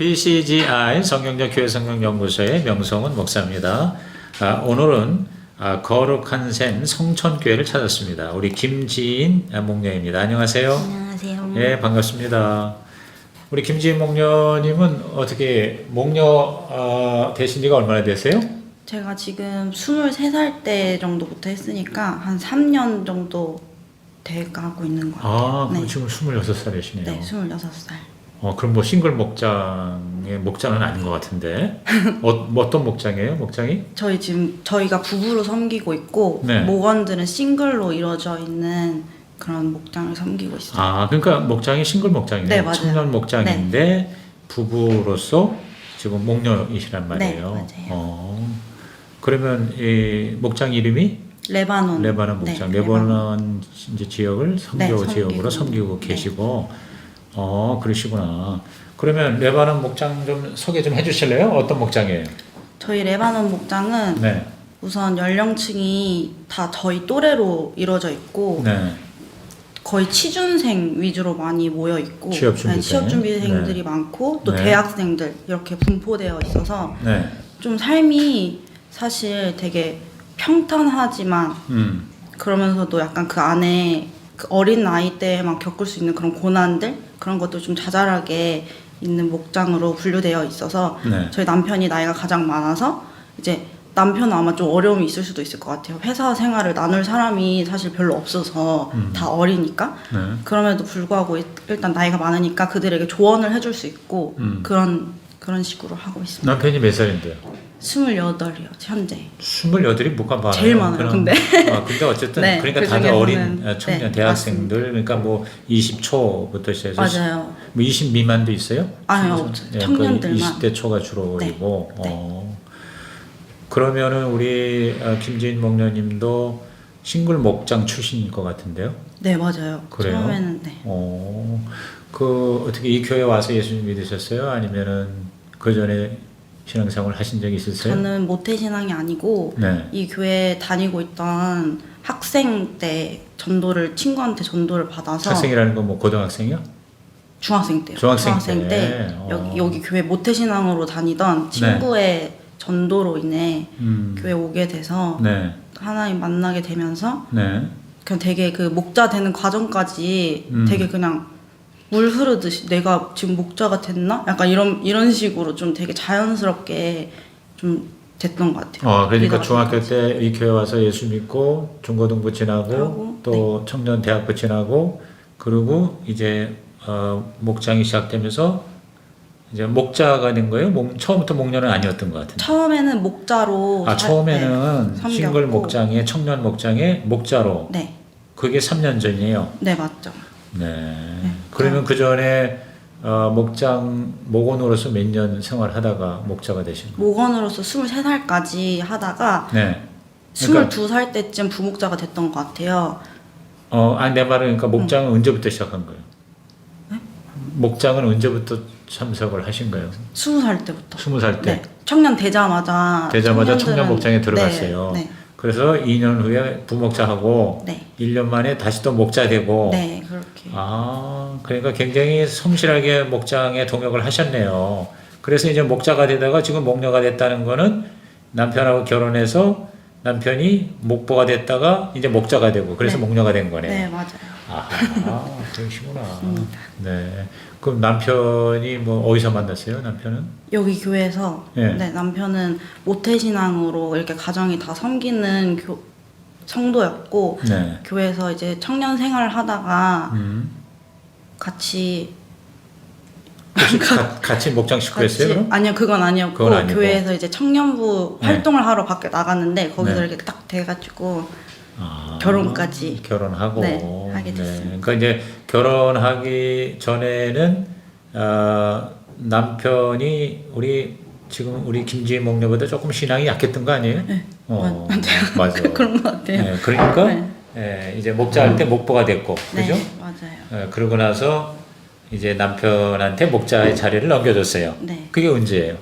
BCGI 성경적 교회 성경 연구소의 명성은 목사입니다. 아, 오늘은 아, 거룩한 샘 성천교회를 찾았습니다. 우리 김지인 목녀입니다. 안녕하세요. 안녕하세요. 예, 반갑습니다. 우리 김지인 목녀님은 어떻게 목녀 어, 되신 지가 얼마나 되세요? 제가 지금 23살 때 정도부터 했으니까 한 3년 정도 돼가고 있는 것 같아요. 아, 그럼 네. 지금 26살이시네요. 네, 26살. 어, 그럼 뭐 싱글 목장의 목장은 아닌 것 같은데. 어, 뭐 어떤 목장이에요? 목장이? 저희 지금 저희가 부부로 섬기고 있고 네. 목원들은 싱글로 이루어져 있는 그런 목장을 섬기고 있어요. 아, 그러니까 목장이 싱글 목장이네요. 네, 맞아요. 청년 목장인데 부부로서 지금 목녀이시란 말이에요. 네, 맞아요. 어, 그러면 이 목장 이름이 레바논. 레바논 목장, 네, 레바논 이제 지역을 선교 네, 섬기고. 지역으로 섬기고 네. 계시고, 어 그러시구나. 그러면 레바논 목장 좀 소개 좀 해주실래요? 어떤 목장이에요? 저희 레바논 목장은 네, 우선 연령층이 다 저희 또래로 이루어져 있고 네, 거의 취준생 위주로 많이 모여 있고 취업 준비생. 네, 취업 준비생들이 네. 많고 또 네. 대학생들 이렇게 분포되어 있어서 네, 좀 삶이 사실 되게 평탄하지만 음, 그러면서도 약간 그 안에 그 어린 나이 때만 겪을 수 있는 그런 고난들 그런 것도 좀 자잘하게 있는 목장으로 분류되어 있어서 네, 저희 남편이 나이가 가장 많아서 이제 남편은 아마 좀 어려움이 있을 수도 있을 것 같아요. 회사 생활을 나눌 사람이 사실 별로 없어서 음. 다 어리니까 네, 그럼에도 불구하고 일- 일단 나이가 많으니까 그들에게 조언을 해줄 수 있고 음. 그런 그런 식으로 하고 있습니다. 남편이 몇 살인데요? 28이요 현재. 스물여덟이 뭐가 많아요? 제일 많아요, 그럼- 근데. 아, 근데 어쨌든 네, 그러니까 그 다들 어린 어, 청년 네, 대학생들 그러니까 뭐 20초부터 시작해서 맞아요. 뭐20 미만도 있어요? 아니요, 없어요. 예, 청년들만. 20대 초가 주로이고. 네, 네. 어. 그러면은 우리 어, 김지인 목녀님도 싱글 목장 출신일 것 같은데요. 네 맞아요. 그래요? 처음에는 네. 어. 그 어떻게 이 교회 와서 예수님 믿으셨어요? 아니면은 그 전에 신앙생활 하신 적이 있으세요? 저는 모태 신앙이 아니고 네. 이 교회 다니고 있던 학생 때 전도를 친구한테 전도를 받아서 학생이라는 건 뭐 고등학생이요? 중학생 때요. 중학생 때. 때 어. 여기, 여기 교회 모태 신앙으로 다니던 친구의 전도로 인해 음. 교회 오게 돼서 네. 하나님 만나게 되면서 네. 그냥 되게 그 목자 되는 과정까지 음. 되게 그냥 물 흐르듯이 내가 지금 목자가 됐나? 약간 이런 이런 식으로 좀 되게 자연스럽게 좀 됐던 것 같아요. 어, 그러니까 중학교. 때 이 교회 와서 예수 믿고 중고등부 지나고 네. 또 청년 대학부 지나고 그리고 이제 어, 목장이 시작되면서 이제 목자가 된 거예요. 목, 처음부터 목녀는 아니었던 것 같은데. 처음에는 목자로 아 사- 처음에는 네, 싱글. 목장에 청년 목장에 목자로 네, 그게 3년 전이에요. 네 맞죠. 네. 그러면 그 전에 어, 목장 목원으로서 몇 년 생활하다가 목자가 되신 거예요. 목원으로서 23살까지 하다가 네. 그러니까- 22살 때쯤 부목자가 됐던 것 같아요. 어, 아니 내 말은 그러니까 목장은 언제부터 시작한 거예요? 네? 목장은 언제부터 참석을 하신 거예요? 20살 때부터. 스무 살 때. 네. 청년 되자마자 되자마자 청년 목장에 들어갔어요. 네, 그래서 2년 후에 부목자하고 네, 1년 만에 다시 또 목자 되고 네, 네 그렇게. 아, 그러니까 굉장히 성실하게 목장에 동역을 하셨네요. 그래서 이제 목자가 되다가 지금 목녀가 됐다는 거는 남편하고 결혼해서 남편이 목보가 됐다가 이제 목자가 되고 그래서 네. 목녀가 된 거네. 네 맞아요. 아, 그러시구나. 맞습니다. 네. 그럼 남편이 뭐 어디서 만났어요? 남편은? 여기 교회에서 예. 네, 남편은 모태신앙으로 이렇게 가정이 다 섬기는 교, 성도였고 네. 교회에서 이제 청년 생활 하다가 음. 같이 혹시 가, 같이 목장 식구였어요? 아니요 그건 아니었고 그건 아니고. 교회에서 이제 청년부 네. 활동을 하러 밖에 나갔는데 거기서 네. 이렇게 딱 돼가지고 아, 결혼까지. 결혼하고 네, 하게 됐습니다. 그러니까 이제 결혼하기 전에는 어, 남편이 우리 지금 우리 김지혜 목녀보다 조금 신앙이 약했던 거 아니에요? 네, 어, 맞아요. 맞아. 그런 것 같아요. 네, 그러니까 네. 예, 이제 목자 할 때 목보가 됐고, 네 그죠? 맞아요. 예, 그러고 나서 이제 남편한테 목자의 자리를 넘겨줬어요. 네 그게 언제예요?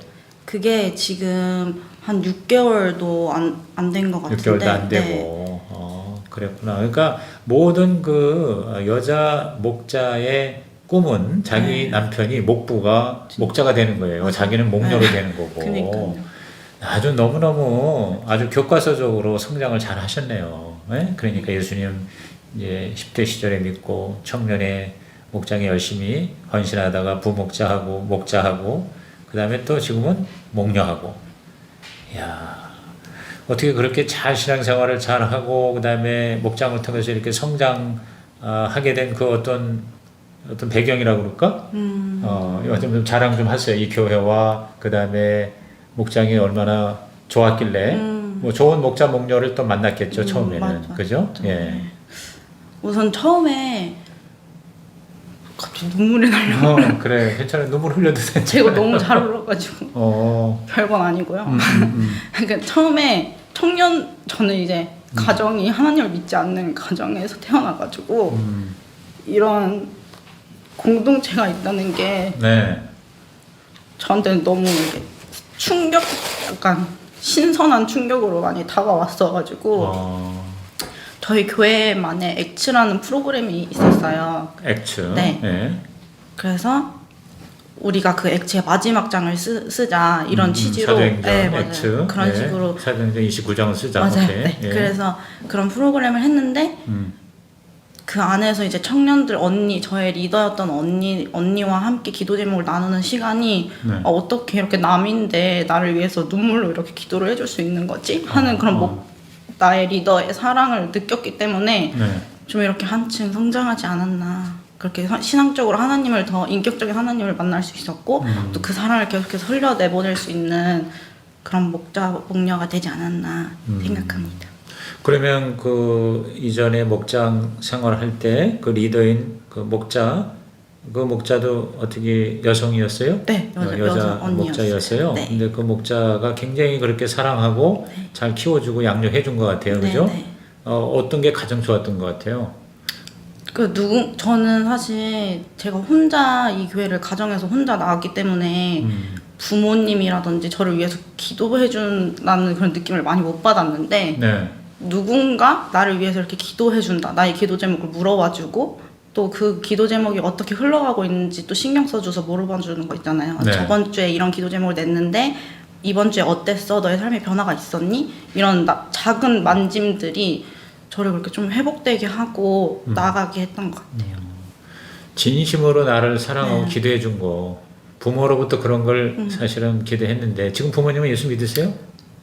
그게 지금 한 6개월도 안 안 된 것 같은데 6개월도 안 되고. 네. 어, 그랬구나. 그러니까 모든 그 여자 목자의 꿈은 자기 네. 남편이 목부가 목자가 되는 거예요. 맞아요. 자기는 목녀로 네. 되는 거고. 그니까요. 아주 너무너무 아주 교과서적으로 성장을 잘 하셨네요. 예? 그러니까 예수님 이제 10대 시절에 믿고 청년의 목장에 열심히 헌신하다가 부목자하고 목자하고 그 다음에 또 지금은 목녀하고 이야 어떻게 그렇게 잘 신앙생활을 잘 하고 그 다음에 목장을 통해서 이렇게 성장하게 된 그 어떤 어떤 배경이라고 그럴까? 음, 어, 좀 자랑 좀 하세요. 이 교회와 그 다음에 목장이 얼마나 좋았길래 음. 뭐 좋은 목자 목녀를 또 만났겠죠 음, 처음에는 맞아. 그죠? 네. 예. 우선 처음에 갑자기 눈물이 나려고 어, 그래 괜찮아 눈물 흘려도 돼. 제가 너무 잘 울어가지고 어. 별건 아니고요. 음, 음, 음. 그러니까 처음에 청년 저는 이제 가정이 하나님을 믿지 않는 가정에서 태어나가지고 음. 이런 공동체가 있다는 게 네. 저한테는 너무 충격, 약간 신선한 충격으로 많이 다가왔어가지고 어, 저희 교회만의 액츠라는 프로그램이 있었어요. 액츠. 네. 예. 그래서 우리가 그 액츠의 마지막 장을 쓰, 쓰자 이런 음, 취지로 사도행전 네, 맞아요. 액츠. 그런 예. 식으로 사도행전 29장을 쓰자. 맞아요. 네. 예. 그래서 그런 프로그램을 했는데 음. 그 안에서 이제 청년들 언니 저의 리더였던 언니 언니와 함께 기도 제목을 나누는 시간이 네. 어, 어떻게 이렇게 남인데 나를 위해서 눈물로 이렇게 기도를 해줄 수 있는 거지 하는 그런 어. 목 나의 리더의 사랑을 느꼈기 때문에 네. 좀 이렇게 한층 성장하지 않았나 그렇게 하- 신앙적으로 하나님을 더 인격적인 하나님을 만날 수 있었고 음. 또그 사랑을 계속해서 흘려내보낼 수 있는 그런 목자 목녀가 되지 않았나 음. 생각합니다. 그러면 그 이전에 목장 생활할 때 그 리더인 그 목자 그 목자도 어떻게 여성이었어요? 네, 어, 여자, 여자. 목자였어요. 네. 근데 그 목자가 굉장히 그렇게 사랑하고 네. 잘 키워주고 양육해 준 것 같아요. 그죠? 네, 네. 어, 어떤 게 가장 좋았던 것 같아요? 그 누구 저는 사실 제가 혼자 이 교회를 가정에서 혼자 나왔기 때문에 음, 부모님이라든지 저를 위해서 기도해 준다는 그런 느낌을 많이 못 받았는데 네. 누군가 나를 위해서 이렇게 기도해 준다. 나의 기도 제목을 물어봐 주고 또 그 기도 제목이 어떻게 흘러가고 있는지 또 신경 써줘서 물어봐 주는 거 있잖아요. 네. 저번 주에 이런 기도 제목을 냈는데 이번 주에 어땠어? 너의 삶에 변화가 있었니? 이런 나- 작은 만짐들이 저를 그렇게 좀 회복되게 하고 음. 나가게 했던 것 같아요. 진심으로 나를 사랑하고 네. 기도해 준 거. 부모로부터 그런 걸 음. 사실은 기도했는데 지금 부모님은 예수 믿으세요?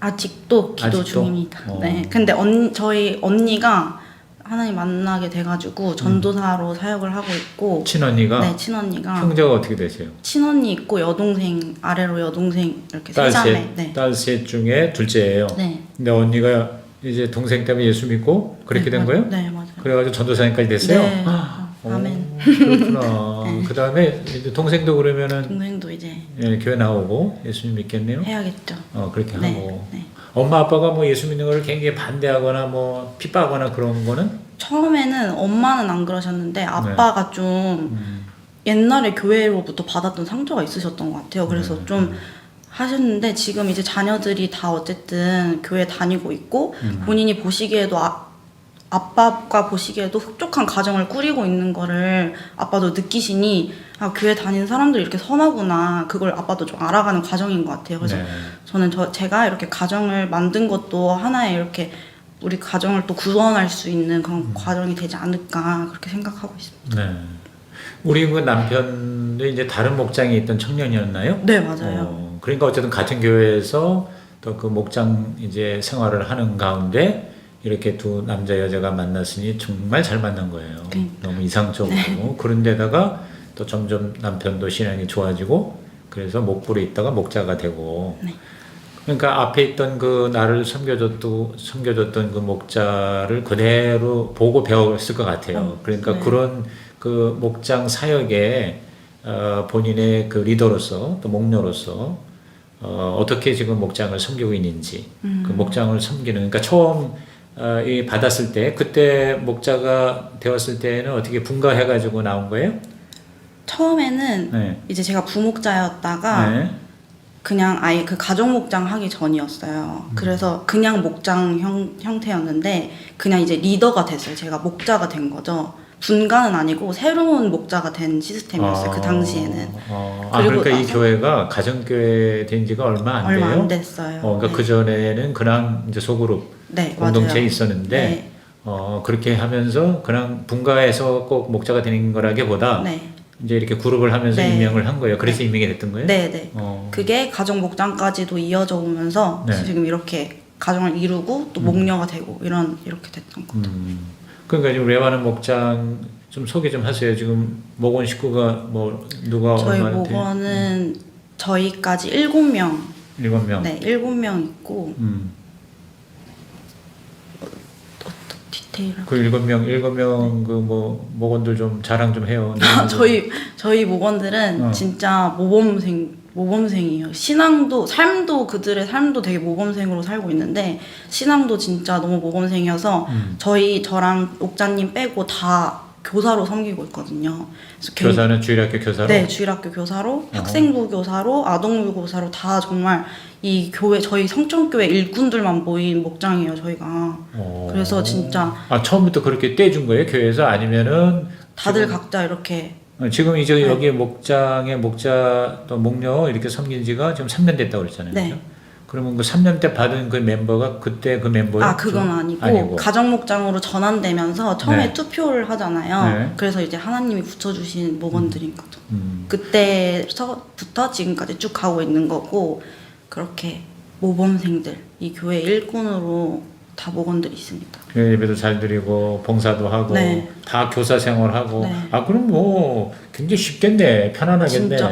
아직도 기도 아직도? 중입니다. 어. 네. 근데 언 저희 언니가 하나님 만나게 돼가지고 전도사로 사역을 하고 있고 친언니가 네 친언니가 형제가 어떻게 되세요? 친언니 있고 여동생 아래로 여동생 이렇게 딸 세자매 셋, 네. 딸 셋 중에 둘째예요. 네. 근데 언니가 이제 동생 때문에 예수 믿고 그렇게 네, 된 맞- 거예요? 네 맞아요. 그래가지고 전도사님까지 됐어요? 네. 아, 아멘. 오, 그렇구나. 네. 그 다음에 이제 동생도 그러면은 동생도 이제 예, 교회 나오고 예수님 믿겠네요. 해야겠죠. 어 그렇게 네. 하고 네. 엄마 아빠가 뭐 예수 믿는 거를 굉장히 반대하거나 뭐 핍박하거나 그런 거는 처음에는 엄마는 안 그러셨는데 아빠가 좀 음, 옛날에 교회로부터 받았던 상처가 있으셨던 것 같아요. 그래서 네. 좀 하셨는데 지금 이제 자녀들이 다 어쨌든 교회 다니고 있고 음. 본인이 보시기에도 아, 아빠가 보시기에도 흡족한 가정을 꾸리고 있는 거를 아빠도 느끼시니 아 교회 다니는 사람들이 이렇게 선하구나 그걸 아빠도 좀 알아가는 과정인 것 같아요. 그래서 네. 저는 저 제가 이렇게 가정을 만든 것도 하나의 이렇게 우리 가정을 또 구원할 수 있는 그런 음. 과정이 되지 않을까 그렇게 생각하고 있습니다. 네. 우리 그 남편도 이제 다른 목장에 있던 청년이었나요? 네 맞아요. 어, 그러니까 어쨌든 같은 교회에서 또 그 목장 이제 생활을 하는 가운데 이렇게 두 남자 여자가 만났으니 정말 잘 만난 거예요. 그러니까. 너무 이상적으로 그런데다가 또 점점 남편도 신앙이 좋아지고 그래서 목불에 있다가 목자가 되고 네. 그러니까 앞에 있던 그 나를 섬겨줬던 섬겨줬던 그 목자를 그대로 보고 배웠을 것 같아요. 어, 그러니까 네. 그런 그 목장 사역에 어, 본인의 그 리더로서 또 목녀로서 어, 어떻게 지금 목장을 섬기고 있는지 음. 그 목장을 섬기는 그러니까 처음 어, 이 받았을 때 그때 목자가 되었을 때는 어떻게 분가해 가지고 나온 거예요? 처음에는 네. 이제 제가 부목자였다가 네. 그냥 아예 그 가정 목장 하기 전이었어요. 음. 그래서 그냥 목장 형, 형태였는데 그냥 이제 리더가 됐어요. 제가 목자가 된 거죠. 분가는 아니고 새로운 목자가 된 시스템이었어요. 그 당시에는 어, 아, 그리고 그러니까 이 나서- 교회가 가정교회 된 지가 얼마 안 얼마 돼요? 안 됐어요. 어, 그러니까 네. 그 전에는 그냥 이제 소그룹 네, 공동체에 맞아요. 있었는데 네, 어, 그렇게 하면서 그냥 분가해서 꼭 목자가 되는 거라기보다 네, 이제 이렇게 그룹을 하면서 네. 임명을 한 거예요. 그래서 임명이 됐던 거예요? 네, 네. 어, 그게 가정 목장까지도 이어져 오면서 네. 지금 이렇게 가정을 이루고 또 목녀가 되고 이런 이렇게 됐던 거. 음, 그러니까 지금 레바논 목장 좀 소개 좀 하세요. 지금 목원 식구가 뭐 누가 저희 얼마나 돼요? 목원은 저희까지 일곱 명, 일곱 명. 네, 일곱 명 있고 음, 디테일. 그 일곱 명, 일곱 명 그 뭐 목원들 좀 자랑 좀 해요. 저희 저희 목원들은 어. 진짜 모범생 모범생이에요. 신앙도 삶도 그들의 삶도 되게 모범생으로 살고 있는데 신앙도 진짜 너무 모범생이어서 음. 저희 저랑 옥자님 빼고 다 교사로 섬기고 있거든요. 교사는 주일학교 교사로. 네, 주일학교 교사로, 어. 학생부 교사로, 아동부 교사로 다 정말 이 교회 저희 성천교회 일꾼들만 모인 목장이에요, 저희가. 어. 그래서 진짜 아 처음부터 그렇게 떼준 거예요 교회에서 아니면은 다들 각자 이렇게 어, 지금 이제 네. 여기 목장에 목자 또 목녀 이렇게 섬긴 지가 지금 3년 됐다고 그랬잖아요. 네. 그죠? 그러면 그 3년 때 받은 그 멤버가 그때 그 멤버예요? 아 그건 아니고, 가정 목장으로 전환되면서 처음에 네. 투표를 하잖아요. 네. 그래서 이제 하나님이 붙여주신 목원들인 거죠. 음. 그때서부터 지금까지 쭉 가고 있는 거고 그렇게 모범생들 이 교회 일꾼으로 다 목원들이 있습니다. 교회 예배도 잘 드리고 봉사도 하고 네. 다 교사 생활하고 네. 아 그럼 뭐 굉장히 쉽겠네 편안하겠네 진짜.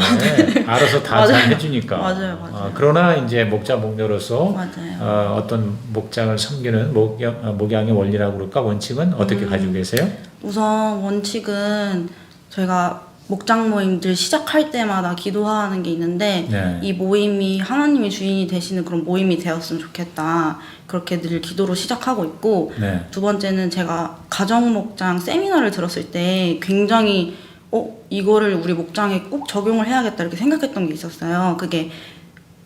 알아서 다 맞아요. 잘 해주니까 맞아요, 맞아요. 아, 그러나 이제 목자 목녀로서 맞아요. 어, 어떤 목장을 섬기는 목양, 어, 목양의 원리라고 그럴까 원칙은 어떻게 음. 가지고 계세요? 우선 원칙은 저희가 목장 모임들 시작할 때마다 기도하는 게 있는데 네. 이 모임이 하나님이 주인이 되시는 그런 모임이 되었으면 좋겠다. 그렇게 늘 기도로 시작하고 있고 네. 두 번째는 제가 가정 목장 세미나를 들었을 때 굉장히 어 이거를 우리 목장에 꼭 적용을 해야겠다 이렇게 생각했던 게 있었어요. 그게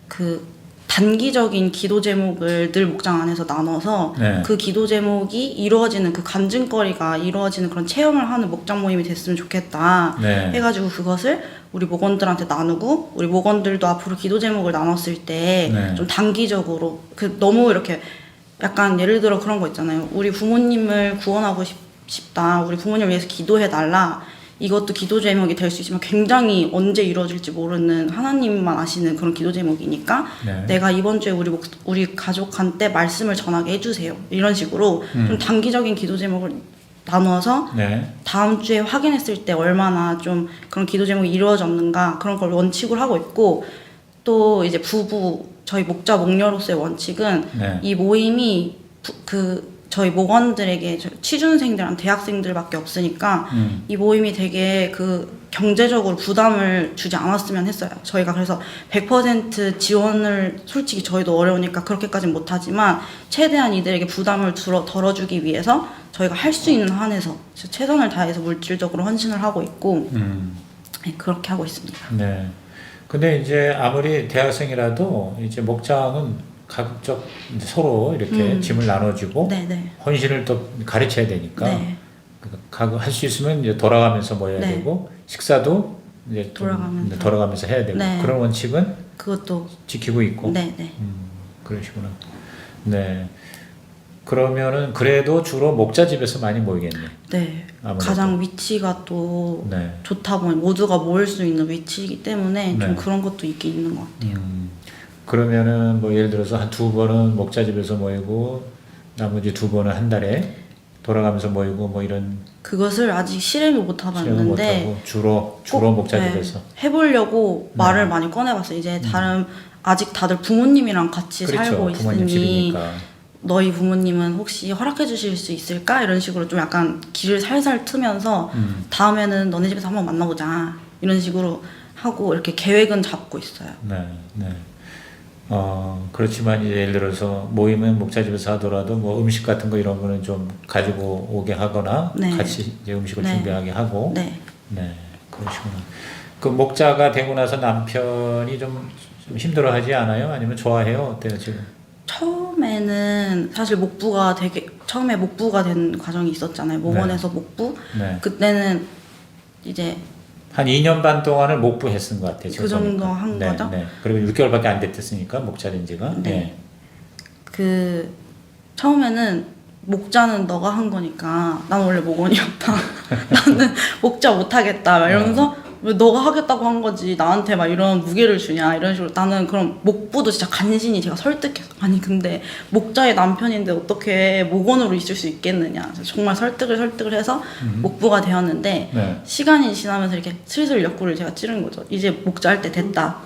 그 단기적인 기도 제목을 늘 목장 안에서 나눠서 네. 그 기도 제목이 이루어지는 그 간증거리가 이루어지는 그런 체험을 하는 목장 모임이 됐으면 좋겠다. 네. 해가지고 그것을 우리 목원들한테 나누고 우리 목원들도 앞으로 기도 제목을 나눴을 때 네. 좀 단기적으로 그 너무 이렇게 약간 예를 들어 그런 거 있잖아요. 우리 부모님을 구원하고 싶, 싶다. 우리 부모님을 위해서 기도해 달라. 이것도 기도 제목이 될 수 있지만 굉장히 언제 이루어질지 모르는 하나님만 아시는 그런 기도 제목이니까 네. 내가 이번 주에 우리 목, 우리 가족한테 말씀을 전하게 해주세요. 이런 식으로 음. 좀 단기적인 기도 제목을 나누어서 네. 다음 주에 확인했을 때 얼마나 좀 그런 기도 제목이 이루어졌는가 그런 걸 원칙으로 하고 있고 또 이제 부부 저희 목자 목녀로서의 원칙은 네. 이 모임이 부- 그 저희 목원들에게 저- 취준생들한 대학생들밖에 없으니까 음. 이 모임이 되게 그 경제적으로 부담을 주지 않았으면 했어요. 저희가 그래서 100% 지원을 솔직히 저희도 어려우니까 그렇게까지는 못하지만 최대한 이들에게 부담을 줄어, 덜어주기 위해서 저희가 할 수 있는 한에서 최선을 다해서 물질적으로 헌신을 하고 있고 음. 네, 그렇게 하고 있습니다. 네. 근데 이제 아무리 대학생이라도 이제 목장은 가급적 서로 이렇게 음. 짐을 나눠주고 네네. 헌신을 또 가르쳐야 되니까 네. 할 수 있으면 이제 돌아가면서 모여야 네. 되고 식사도 이제 좀 돌아가면서. 이제 돌아가면서 해야 되고 네. 그런 원칙은 그것도 지키고 있고 네네. 음, 그러시구나. 네. 그러면은 그래도 주로 목자 집에서 많이 모이겠네. 네. 아무래도. 가장 위치가 또 네. 좋다 보니 모두가 모일 수 있는 위치이기 때문에 네. 좀 그런 것도 있긴 있는 것 같아요. 음, 그러면은 뭐 예를 들어서 한 두 번은 목자 집에서 모이고 나머지 두 번은 한 달에 돌아가면서 모이고 뭐 이런 그것을 아직 실행을 못 시행을 해봤는데 못하고 주로 주로 꼭, 목자 네, 집에서 해보려고 네. 말을 많이 꺼내봤어요. 이제 다른 아직 다들 부모님이랑 같이 그렇죠 살고 부모님 있으니 집이니까 너희 부모님은 혹시 허락해 주실 수 있을까 이런 식으로 좀 약간 길을 살살 트면서 음, 다음에는 너네 집에서 한번 만나보자 이런 식으로 하고 이렇게 계획은 잡고 있어요. 네, 네. 어 그렇지만 이제 예를 들어서 모임은 목자 집에서 하더라도 뭐 음식 같은 거 이런 거는 좀 가지고 오게 하거나 네. 같이 이제 음식을 네. 준비하게 하고 네. 네, 그러시구나. 그 목자가 되고 나서 남편이 좀, 좀 힘들어하지 않아요? 아니면 좋아해요? 어때요 지금? 처음에는 사실 목부가 되게 처음에 목부가 된 과정이 있었잖아요. 모건에서 목부. 네. 그때는 이제 한 2년 반 동안을 목부했은 것 같아요. 그 정도 한 네, 거죠? 네. 그리고 6개월밖에 안 됐으니까 목자된 지가. 네. 그 처음에는 목자는 너가 한 거니까 난 원래 목원이었다. 나는 목자 못 하겠다. 막 이러면서 왜 너가 하겠다고 한 거지 나한테 막 이런 무게를 주냐 이런 식으로 나는 그럼 목부도 진짜 간신히 제가 설득해서 아니 근데 목자의 남편인데 어떻게 목원으로 있을 수 있겠느냐 정말 설득을 설득을 해서 음. 목부가 되었는데 네. 시간이 지나면서 이렇게 슬슬 옆구리를 제가 찌른 거죠. 이제 목자 할 때 됐다.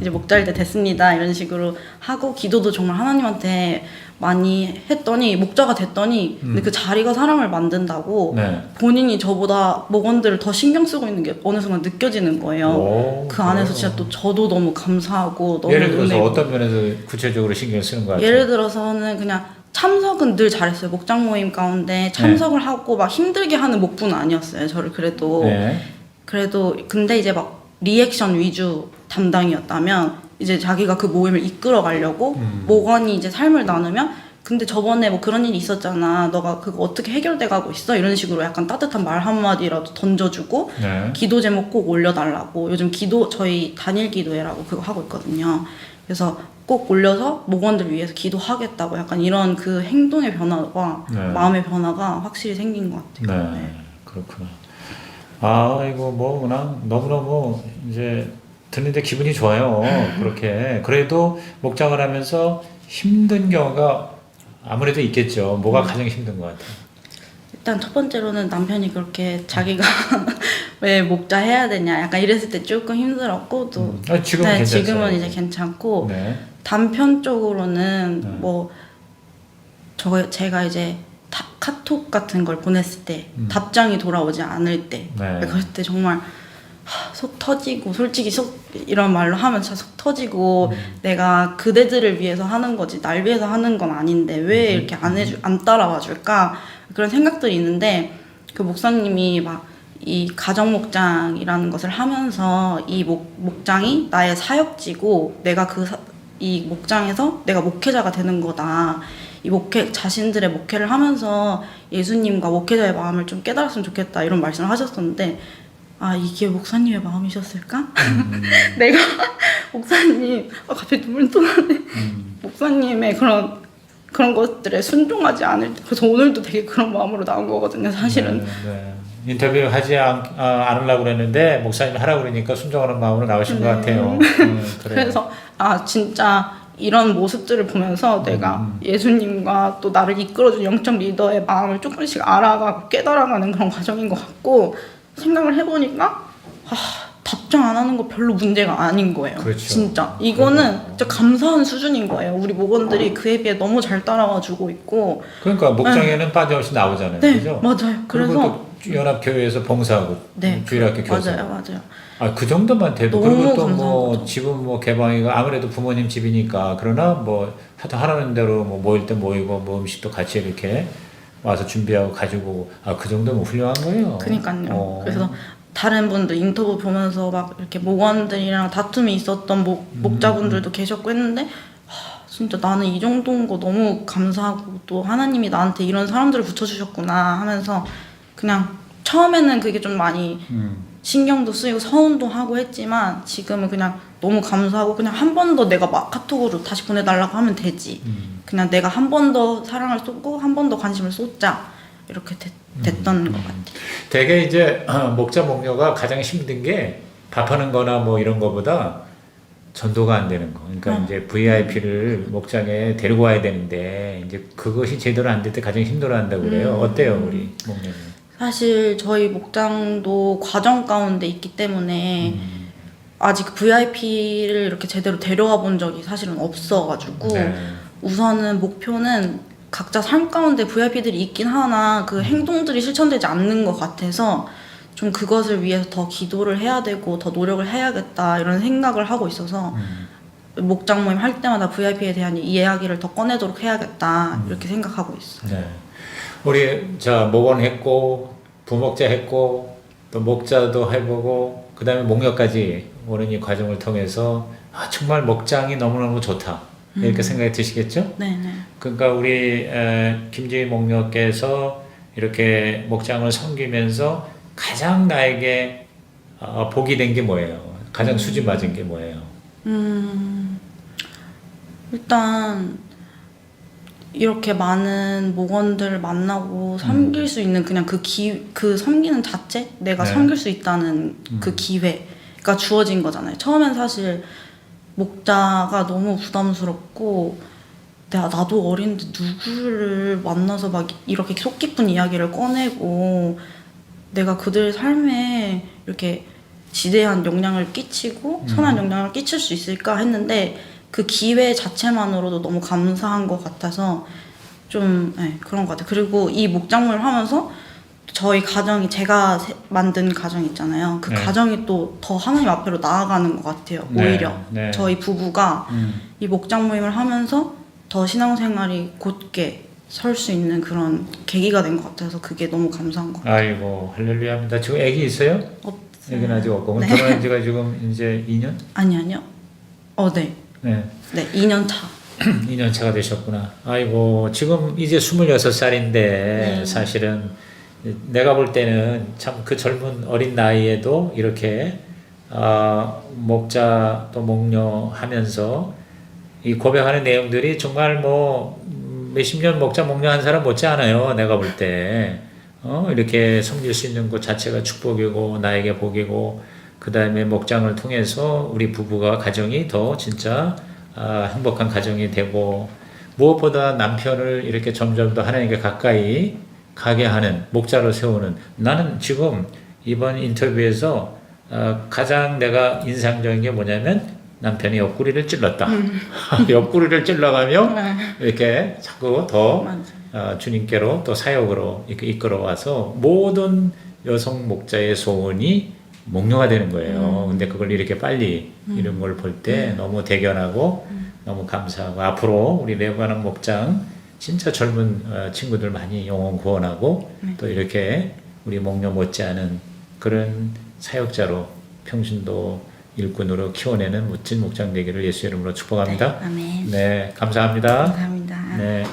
이제 목자할 때 됐습니다. 이런 식으로 하고 기도도 정말 하나님한테 많이 했더니 목자가 됐더니 근데 그 자리가 사람을 만든다고 네. 본인이 저보다 목원들을 더 신경 쓰고 있는 게 어느 순간 느껴지는 거예요. 오, 그 안에서? 진짜 또 저도 너무 감사하고 너무 예를 들어서 눈에 어떤 면에서 구체적으로 신경 쓰는 것 같아요? 예를 들어서는 그냥 참석은 늘 잘했어요. 목장 모임 가운데 참석을 하고 막 힘들게 하는 목부는 아니었어요. 저를 그래도 네. 그래도 근데 이제 막 리액션 위주 담당이었다면 이제 자기가 그 모임을 이끌어 가려고 음. 목원이 이제 삶을 나누면 근데 저번에 뭐 그런 일이 있었잖아. 너가 그거 어떻게 해결돼 가고 있어? 이런 식으로 약간 따뜻한 말 한마디라도 던져주고 네. 기도 제목 꼭 올려달라고 요즘 기도 저희 단일 기도회라고 그거 하고 있거든요. 그래서 꼭 올려서 목원들 위해서 기도하겠다고 약간 이런 그 행동의 변화와 네. 마음의 변화가 확실히 생긴 것 같아요. 네. 그렇구나. 아, 이거 뭐 그냥 너무너무 이제 듣는데 기분이 좋아요. 그렇게. 그래도 목장을 하면서 힘든 경우가 아무래도 있겠죠. 음. 뭐가 가장 힘든 것 같아요? 일단 첫 번째로는 남편이 그렇게 자기가 왜 목자 해야 되냐 약간 이랬을 때 조금 힘들었고 또 음. 아, 지금은 네, 괜찮죠. 지금은 이제 괜찮고 네. 단편 쪽으로는 네. 뭐 저 제가 이제 타- 카톡 같은 걸 보냈을 때 음. 답장이 돌아오지 않을 때 네. 그럴 때 정말 하, 속 터지고 솔직히 속 이런 말로 하면 진짜 속 터지고 음. 내가 그대들을 위해서 하는 거지 날 위해서 하는 건 아닌데 왜 음. 이렇게 안 해주 안 따라와 줄까 그런 생각들이 있는데 그 목사님이 막 이 가정 목장이라는 것을 하면서 이 목, 목장이 나의 사역지고 내가 그 이 목장에서 내가 목회자가 되는 거다. 이 목회 자신들의 목회를 하면서 예수님과 목회자의 마음을 좀 깨달았으면 좋겠다 이런 말씀을 하셨었는데 아 이게 목사님의 마음이셨을까? 음. 내가 목사님 아, 갑자기 눈물 나네. 음. 목사님의 그런 그런 것들에 순종하지 않을 때 그래서 오늘도 되게 그런 마음으로 나온 거거든요 사실은 네, 네. 인터뷰 하지 않, 아, 않으려고 그랬는데 목사님이 하라고 그러니까 순종하는 마음으로 나오신 것 네. 같아요. 음. 그래서 아 진짜 이런 모습들을 보면서 내가 음. 예수님과 또 나를 이끌어준 영적 리더의 마음을 조금씩 알아가고 깨달아가는 그런 과정인 것 같고 생각을 해보니까 아, 답장 안 하는 거 별로 문제가 아닌 거예요. 그렇죠. 진짜 이거는. 진짜 감사한 수준인 거예요. 우리 목원들이 그에 비해 너무 잘 따라와 주고 있고 그러니까 목장에는 빠짐없이 나오잖아요. 네 그죠? 맞아요. 그리고 그래서 또 연합교회에서 봉사하고 네 주일학교 교사. 맞아요, 맞아요. 아, 그 정도만 돼도 그리고 또 뭐. 집은 뭐 개방이가 아무래도 부모님 집이니까 그러나 뭐 하도 하라는 대로 뭐 모일 때 모이고 뭐 음식도 같이 이렇게 와서 준비하고 가지고 아 그 정도면 훌륭한 거예요. 그니까요. 어. 그래서 다른 분들 인터뷰 보면서 막 이렇게 목원들이랑 다툼이 있었던 목, 음, 목자분들도 계셨고 했는데 하, 진짜 나는 이 정도인 거 너무 감사하고 또 하나님이 나한테 이런 사람들을 붙여주셨구나 하면서 그냥 처음에는 그게 좀 많이 음. 신경도 쓰이고 서운도 하고 했지만 지금은 그냥 너무 감사하고 그냥 한 번 더 내가 막 카톡으로 다시 보내달라고 하면 되지. 음. 그냥 내가 한 번 더 사랑을 쏟고 한 번 더 관심을 쏟자 이렇게 됐, 됐던 음. 것 같아. 되게 이제 목자 목녀가 가장 힘든 게 밥하는 거나 뭐 이런 거보다 전도가 안 되는 거. 그러니까 어. 이제 VIP를 목장에 데리고 와야 되는데 이제 그것이 제대로 안 될 때 가장 힘들어 한다고 그래요. 음. 어때요, 우리 목녀는? 사실 저희 목장도 과정 가운데 있기 때문에 음. 아직 VIP를 이렇게 제대로 데려와 본 적이 사실은 없어가지고 네. 우선은 목표는 각자 삶 가운데 VIP들이 있긴 하나 그 행동들이 실천되지 않는 것 같아서 좀 그것을 위해서 더 기도를 해야 되고 더 노력을 해야겠다 이런 생각을 하고 있어서 음. 목장 모임 할 때마다 VIP에 대한 이야기를 더 꺼내도록 해야겠다 음. 이렇게 생각하고 있어요. 네. 우리 자 목원 했고 부목자 했고 또 목자도 해보고 그 다음에 목녀까지 오는 이 과정을 통해서 아 정말 목장이 너무너무 좋다. 이렇게 생각이 드시겠죠? 네네. 그러니까 우리 에, 김지희 목녀께서 이렇게 목장을 섬기면서 가장 나에게 어, 복이 된 게 뭐예요? 가장 수지 맞은 게 뭐예요? 음, 일단 이렇게 많은 목원들을 만나고 섬길 수 있는 그냥 그 기, 그 섬기는 자체? 내가 네. 섬길 수 있다는 그 기회가 주어진 거잖아요. 처음엔 사실 목자가 너무 부담스럽고 내가 나도 어린데 누구를 만나서 막 이렇게 속 깊은 이야기를 꺼내고 내가 그들 삶에 이렇게 지대한 영향을 끼치고 선한 영향을 끼칠 수 있을까 했는데 그 기회 자체만으로도 너무 감사한 것 같아서 좀 네, 그런 것 같아요. 그리고 이 목장물을 하면서 저희 가정이 제가 세- 만든 가정 있잖아요. 그 네. 가정이 또 더 하나님 앞으로 나아가는 것 같아요. 네, 오히려 네. 저희 부부가 음. 이 목장 모임을 하면서 더 신앙생활이 곧게 설 수 있는 그런 계기가 된 것 같아서 그게 너무 감사한 것 같아요. 아이고 할렐루야입니다. 지금 아기 있어요? 없어요. 아기는 아직 없고 네. 결혼한 지가 지금 이제 2년? 아니 아니요. 어, 네. 네. 네, 2년 차. 2년 차가 되셨구나. 아이고, 지금 이제 26살인데, 네. 사실은 내가 볼 때는 참 그 젊은 어린 나이에도 이렇게, 아, 목자 또 목녀 하면서 이 고백하는 내용들이 정말 뭐, 음, 몇십 년 목자 목녀 한 사람 못지 않아요. 내가 볼 때. 어, 이렇게 섬길 수 있는 것 자체가 축복이고, 나에게 복이고, 그 다음에 목장을 통해서 우리 부부가 가정이 더 진짜 아, 행복한 가정이 되고 무엇보다 남편을 이렇게 점점 더 하나님께 가까이 가게 하는 목자로 세우는 나는 지금 이번 인터뷰에서 어, 가장 내가 인상적인 게 뭐냐면 남편이 옆구리를 찔렀다. 옆구리를 찔러가며 이렇게 자꾸 더. 어, 주님께로 또 사역으로 이렇게 이끌어와서 모든 여성 목자의 소원이 목료가 되는 거예요. 근데 그걸 이렇게 빨리 이런 걸 볼 때 너무 대견하고 너무 감사하고 앞으로 우리 레바논 목장 진짜 젊은 어, 친구들 많이 영혼 구원하고 또 이렇게 우리 목녀 못지않은 그런 사역자로 평신도 일꾼으로 키워내는 멋진 목장 되기를 예수 이름으로 축복합니다. 아멘. 네, 감사합니다. 감사합니다. 네.